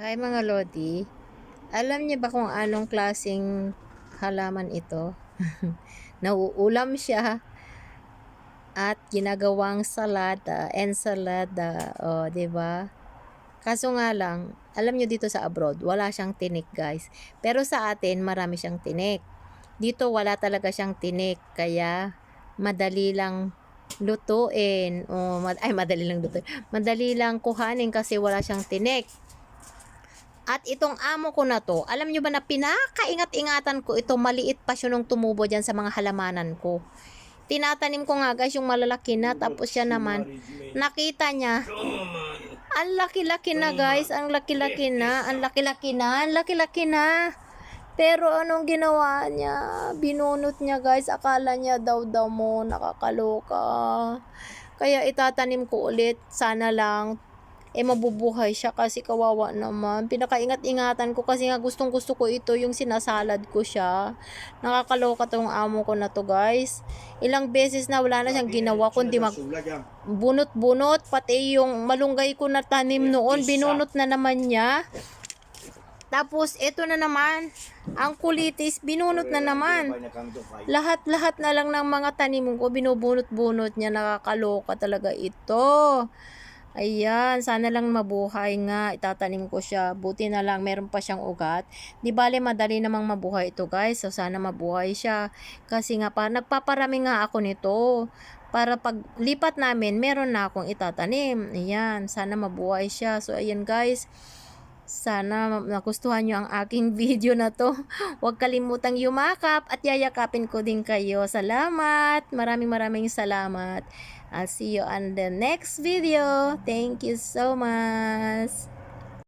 Hi mga Lodi. Alam niyo ba kung anong klasing halaman ito? Nauulam siya at ginagawang salada, ensalada, oh, 'di ba? Kaso nga lang, alam niyo dito sa abroad, wala siyang tinik, guys. Pero sa atin, marami siyang tinik. Dito wala talaga siyang tinik, kaya madali lang lutuin. O, mad- ay, madali lang lutuin. Madali lang kuhanin kasi wala siyang tinik. At itong amo ko na to, alam nyo ba na pinakaingat-ingatan ko ito, maliit pa siya nung tumubo dyan sa mga halamanan ko. Tinatanim ko nga guys yung malalaki na, tapos siya naman, nakita niya, ang laki-laki na guys, ang laki-laki na, ang laki-laki na, ang laki-laki na. Pero anong ginawa niya? Binunot niya guys, akala niya daw daw mo, nakakaloka. Kaya itatanim ko ulit, sana lang eh mabubuhay siya kasi kawawa naman. Pinakaingat-ingatan ko kasi nga gustong gusto ko ito yung sinasalad ko siya. Nakakaloka tong amo ko na to guys. Ilang beses na wala na siyang ginawa kundi mag bunot-bunot pati yung malunggay ko na tanim noon binunot na naman niya. Tapos ito na naman ang kulitis binunot na naman. Lahat-lahat na lang ng mga tanim ko, binubunot-bunot niya. Nakakaloka talaga ito. Ayan, sana lang mabuhay nga. Itatanim ko siya. Buti na lang, meron pa siyang ugat. Di bale, madali namang mabuhay ito, guys. So, sana mabuhay siya. Kasi nga, pa, nagpaparami nga ako nito. Para pag lipat namin, meron na akong itatanim. Ayan, sana mabuhay siya. So, ayan, guys. Sana nagustuhan nyo ang aking video na to. Huwag kalimutang yumakap at yayakapin ko din kayo. Salamat! Maraming maraming salamat. I'll see you on the next video. Thank you so much.